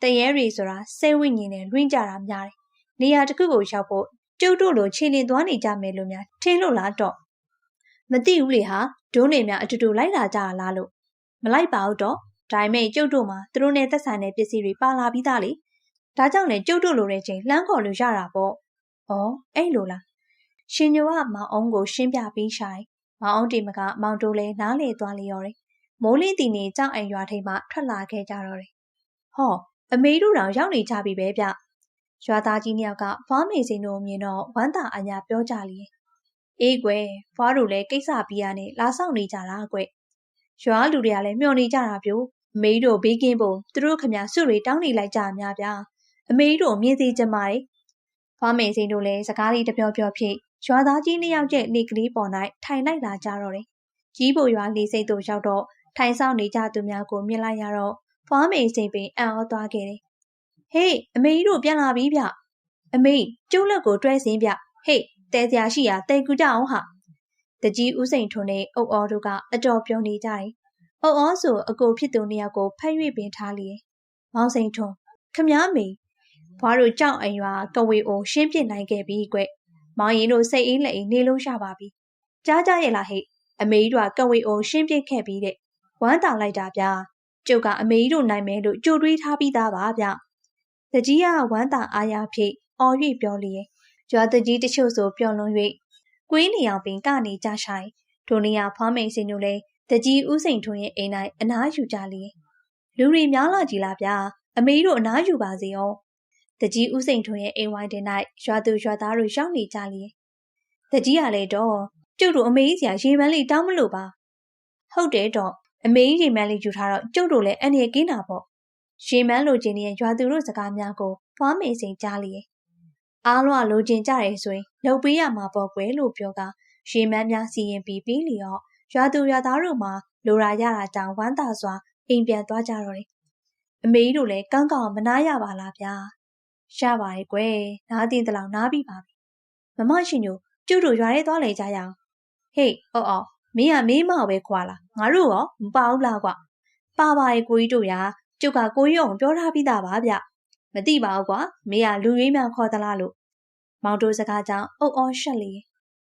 တရေတွေဆိုတာစိတ်ဝိညာဉ်နဲ့လွင့်ကြတာများတယ်နေရာတစ်ခုကိုရောက်ဖို့ကျုပ်တို့လိုခြေလင်သွားနေကြမယ်လို့များထင်လို့လားတော့မသိဘူးလေဟာဒုံးနေများအတူတူလိုက်လာကြလားလို့မလိုက်ပါဘူးတော့ဒါပေမဲ့ကျုပ်တို့မှာသူတို့နဲ့သက်ဆိုင်တဲ့ပစ္စည်းတွေပါလာပြီးသားလေ ဒါကြောင့်လေကျုပ်တို့လိုတဲ့ချိန်လှမ်းခေါ်လို့ရတာပေါ့။ဩအဲ့လိုလား။ရှင်ညိုကမောင်အောင်ကိုရှင်းပြပြီးဆိုင်မောင်အောင်တီမကမောင်တိုးလဲနားလေသွားလျော်တယ်။မိုးလင်းတီနေကြောက်အိမ်ရွာထိပ်မှထွက်လာခဲ့ကြတော့တယ်။ဟောအမေတို့တောင်ရောက်နေကြပြီပဲဗျ။ရွာသားကြီးနှစ်ယောက်ကဖွားမေစင်တို့မြင်တော့ဝမ်းသာအညာပြောကြလျင်အေးကွယ်ဖွားတို့လည်းကိစ္စပြီးရနဲ့လာဆောင်နေကြတာကွရွာလူတွေကလည်းမျှော်နေကြတာပြို့မေးတို့ဘေးကင်းပုံသူတို့ခမစွတွေတောင်းနေလိုက်ကြများဗျာ အမေတို့မြင်စီကြမာတယ်။ဖွားမေစိန်တို့လည်းစကားလေးတပြောပြောဖြင့်ရွာသားကြီးနှစ်ယောက်ရဲ့လေကလေးပေါ်၌ထိုင်လိုက်လာကြတော့တယ်။ကြီးပေါ်ရွာလေစိတ်တို့ရောက်တော့ထိုင်ဆောင်နေကြသူများကိုမြင်လိုက်ရတော့ဖွားမေစိန်ပင်အံ့ဩသွားခဲ့တယ်။ဟေးအမေတို့ပြန်လာပြီဗျ။အမေကျုပ်လက်ကိုတွဲစင်းဗျ။ဟေးတဲစရာရှိရာတဲကူကြအောင်ဟာ။တကြီးဦးစိန်ထွန်းနဲ့အုပ်အောတို့ကအတော်ပြုံးနေကြတယ်။အုပ်အောဆိုအကိုဖြစ်သူနှစ်ယောက်ကိုဖက်၍ပင်ထားလျက်မောင်စိန်ထွန်းခမည်းမေ ဘွားတို့ကြောက်အရွာကဝေအိုရှင်းပြနိုင်ခဲ့ပြီကွ။မောင်ရင်တို့စိတ်အေးလက်အေးနေလို့ရပါပြီ။ကြားကြရဲ့လားဟဲ့အမေကြီးတို့ကဝေအိုရှင်းပြခဲ့ပြီးတဲ့ဝမ်းတောင်လိုက်တာဗျာ။ကျုပ်ကအမေကြီးတို့နိုင်မယ်လို့ကြိုတွေးထားပြီးသားပါဗျတကြီးကဝမ်းသာအားရဖြင့်အော်၍ပြောလျက်ရွာတကြီးတချို့ဆိုပျော်လွန်၍ကွေးနေအောင်ပင်ကနေကြဆိုင်ထိုနေရာဖွားမိန်စင်တို့လည်းတကြီးဥစိန်ထွန်းရဲ့အိမ်၌အနားယူကြလျက်လူတွေများလာကြည်လားဗျာအမေတို့အနားယူပါစေရော တကြီးဥစိန်ထွန်းရဲ့အိမ်ဝိုင်းတင်၌ရွာသူရွာသားတို့ရောက်နေကြလျက်တကြီးကလည်းတော့ကျုပ်တို့အမေကြီးစရာရေမန်းလေးတောင်းမလို့ပါဟုတ်တယ်တော့အမေကြီးရေမန်းလေးယူထားတော့ကျုပ်တို့လည်းအန်ရကင်းတာပေါ့ရေမန်းလိုချင်တဲ့ရွာသူတို့စကားများကိုဖွားမေစိန်ကြားလျက်အားလွှာလိုချင်ကြတယ်ဆိုရင်လှုပ်ပေးရမှာပေါ့ကွယ်လို့ပြောကရေမန်းများစီရင်ပြီးပြီးလျော့ရွာသူရွာသားတို့မှလိုရာရတာကြောင့်ဝမ်းသာစွာအိမ်ပြန်သွားကြတော့တယ်အမေကြီးတို့လည်းကောင်းကောင်းမနာရပါလားဗျာ ရပါရဲ့ကွယ်နားတင်တလောင်နားပြီးပါပြီမမရှင်ညိုကျုပ်တို့ရွာထဲသွားလေကြရအောင်ဟေးအော်အော်မင်းကမေးမပဲခွာလာငါတို့ရောမပါဘူးလားကွာပါပါရဲ့ကိုကြီးတို့ရာကျုပ်ကကိုကြီးအောင်ပြောထားပြီးသားပါဗျမသိပါဘူးကွာမေးကလူရင်းမှခေါ်သလားလို့မောင်တို့စကားကြောင့်အုတ်အော်ရှက်လေ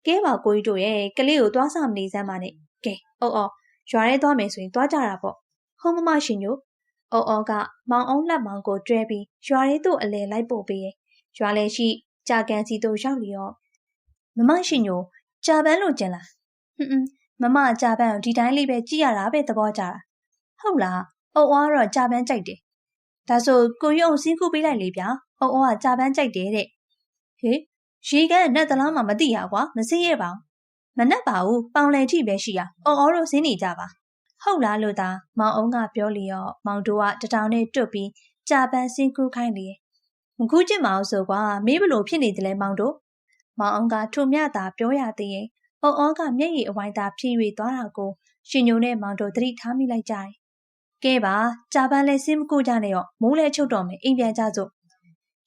ကဲပါကိုကြီးတို့ရဲ့ကလေးကိုသွားဆောင်နေစမ်းပါနဲ့ကဲအုတ်အော်ရွာထဲသွားမယ်ဆိုရင်သွားကြတာပေါ့ဟုတ်မမရှင်ညို အုတ်အော်ကမောင်အောင်လက်မောင်ကိုတွဲပြီးရွာထဲသို့အလဲလိုက်ပို့ပေးရဲ့ရွာလဲရှိကြာကန်စီသို့ရောက်လျော့မမရှင်ညိုကြာပန်းလို့ကျင်လားဟွန်းမမကြာပန်းကိုဒီတိုင်းလေးပဲကြည့်ရတာပဲသဘောကျတာဟုတ်လားအုတ်အော်ကတော့ကြာပန်းကြိုက်တယ်ဒါဆိုကိုရုံစင်းကူပေးလိုက်လေဗျာအုတ်အော်ကကြာပန်းကြိုက်တယ်တဲ့ဟေးရေကန်းနဲ့တလားမှမသိရကွာမစင်းရပါဘူးမနှက်ပါဘူးပေါင်လယ်ထိပဲရှိရအော်အော်တို့စင်းနေကြပါ ဟုတ်လားလို့သာမောင်အောင်ကပြောလျော့မောင်တို့ကတထောင်နဲ့တွတ်ပြီးကြာပန်းစင်းကူးခိုင်းလေမကူးချင်ပါဘူးဆိုကွာမေးဘလို့ဖြစ်နေတယ်လဲမောင်တို့မောင်အောင်ကထိုမြတာပြောရသေးရင်အော်အော်ကမျက်ရည်အဝိုင်းသာဖြည့်၍သွားတာကိုရှင်ညိုနဲ့မောင်တို့သတိထားမိလိုက်ကြတယ်ကဲပါကြာပန်းလဲစင်းမကူကြနဲ့ရောမိုးလဲချုပ်တော့မယ်အိမ်ပြန်ကြစို့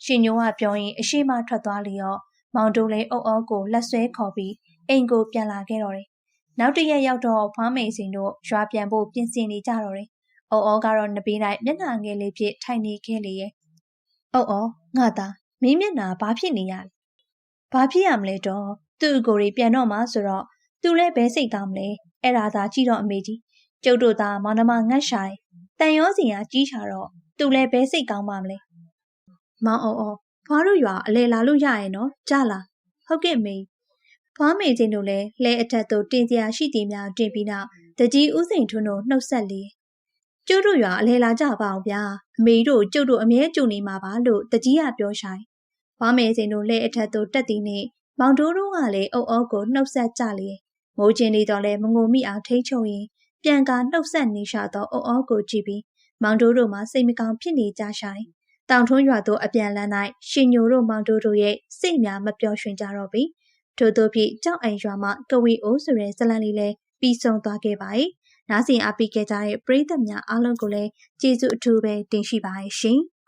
ရှင်ညိုကပြောရင်အရှိမထွက်သွားလျော့မောင်တို့လည်းအုပ်အောကိုလက်ဆွဲခေါ်ပြီးအိမ်ကိုပြန်လာခဲ့တော့တယ် နောက်တရက်ရောက်တော့ဖွားမိန်စင်တို့ရွာပြန်ဖို့ပြင်ဆင်နေကြတော့တယ်။အော်အော်ကတော့နဘေး၌မျက်နှာငယ်လေးဖြင့်ထိုင်နေခဲ့လေရဲ့။အော်အော်ငါသားမင်းမျက်နှာဘာဖြစ်နေရလဲ။ဘာဖြစ်ရမလဲတော့သူ့အကိုတွေပြန်တော့မှဆိုတော့သူလည်းဘဲစိတ်သားမလဲ။အဲ့ဒါသာကြည့်တော့အမေကြီးကျုပ်တို့သားမောင်နှမငတ်ရှာတယ်။တန်ရောစီကကြီးချတော့သူလည်းဘဲစိတ်ကောင်းပါမလဲ။မောင်အော်အော်ဖွားတို့ရွာအလဲလာလို့ရရဲ့နော်ကြလား။ဟုတ်ကဲ့မေ ဖွားမေချင်းတို့လည်းလဲအထက်သို့တင်စရာရှိသည်များတင်ပြီးနောက်တကြီးဥစိန်ထွန်းတို့နှုတ်ဆက်လေကျုပ်တို့ရွာအလဲလာကြပါအောင်ဗျာအမေတို့ကျုပ်တို့အမြဲကြုံနေမှာပါလို့တကြီးကပြောဆိုင်ဖွားမေချင်းတို့လဲအထက်သို့တက်သည်နှင့်မောင်တိုးတို့ကလည်းအုပ်အောကိုနှုတ်ဆက်ကြလေမိုးချင်းနေတော့လဲမငုံမိအောင်ထိတ်ချုံရင်ပြန်ကာနှုတ်ဆက်နေရှာသောအုပ်အောကိုကြည့်ပြီးမောင်တိုးတို့မှစိတ်မကောင်းဖြစ်နေကြဆိုင်တောင်ထွန်းရွာသို့အပြန်လန်း၌ရှင်ညိုတို့မောင်တိုးတို့ရဲ့စိတ်များမပျော်ရွှင်ကြတော့ပြီ ထို့သောဖြင့်ကြောက်အိမ်ရွာမှကဝီအိုးဆိုတဲ့ဇလံလေးလည်းပြီးဆုံးသွားခဲ့ပါ၏။နားဆင်အားပေးခဲ့ကြတဲ့ပရိသတ်များအားလုံးကိုလည်းကျေးဇူးအထူးပဲတင်ရှိပါရဲ့ရှင်။